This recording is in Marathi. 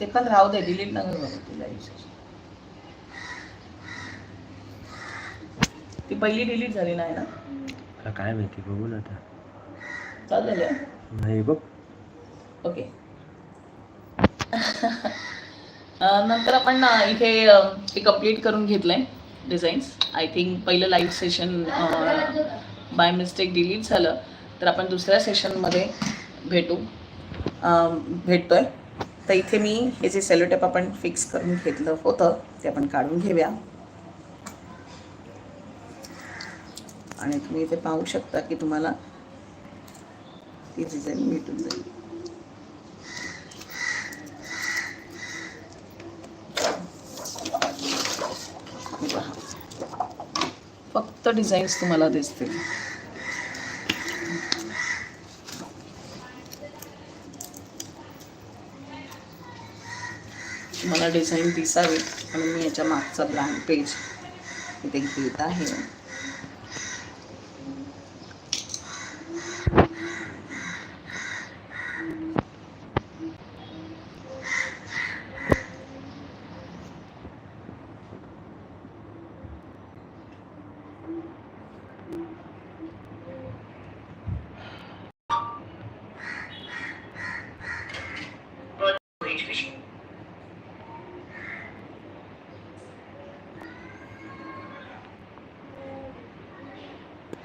ते पण राहू दे डिलीट नका करू ती सेशन ती पहिली डिलीट झाली नाही ना? काय माहिती बघू ना आता. चालेल नाही बघ. ओके. नंतर आपण इथे हे कंप्लीट करून घेतलंय डिझाईन्स आय थिंक पहिलं live session by mistake delete झालं. तर आपण दुसऱ्या सेशनमध्ये भेटू. भेटतोय. तर इथे मी हे जे सेलोटेप आपण फिक्स करून घेतलं होतं ते आपण काढून घेऊया. आणि तुम्ही इथे पाहू शकता की तुम्हाला ती डिझाईन भेटून जाईल. फक्त डिझाईन्स तुम्हाला दिसतील. मला डिझाईन दिसावी आणि मी याच्या मागचा ब्लँक पेज इथे घेत आहे.